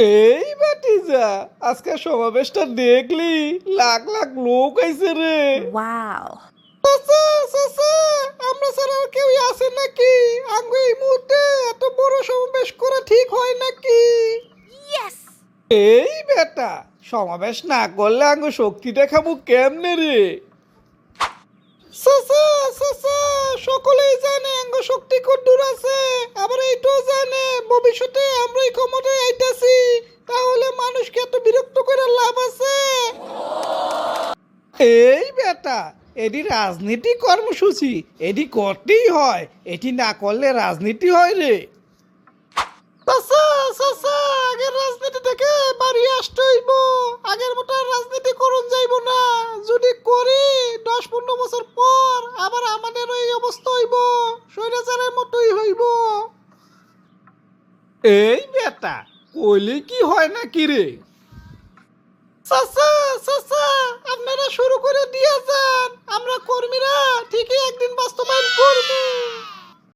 এই বাটিজা আজকে সমাবেশটা দেখলি? লাখ লাখ লোক আইছে রে. চাচা চাচা আমরা ছাড়া আর কেউ আছে নাকি? আঙ্গু এই মুহূর্তে এত বড় সমাবেশ করা ঠিক হয় নাকি! এই বেটা সমাবেশ না করলে আঙ্গু শক্তি দেখাবো কেমনে রে? চাচা চাচা সকলেই জানে আঙ্গ শক্তি কদ্দুর আছে আবার এইটাও জানে ভবিষ্যতে আমরা এই ক্ষমতায় আইতাছি তাহলে মানুষকে এত বিরক্ত করে লাভ আছে এই বেটা এটি রাজনীতি কর্মসূচি এটি করতেই হয় এটি না করলে রাজনীতি হয় রে। চাচা চাচা আগের রাজনীতি থেকে বাড়ি আসতে হইব। আগের মতো রাজনীতি করুন যাইব না। যদি করি দশ পনেরো বছর পর আবার আমাদের ওই অবস্থা হইব। স্বৈরাচারের মতোই হইব। এই বেটা কইলে কি হয় না কি রে? চাচা চাচা করবো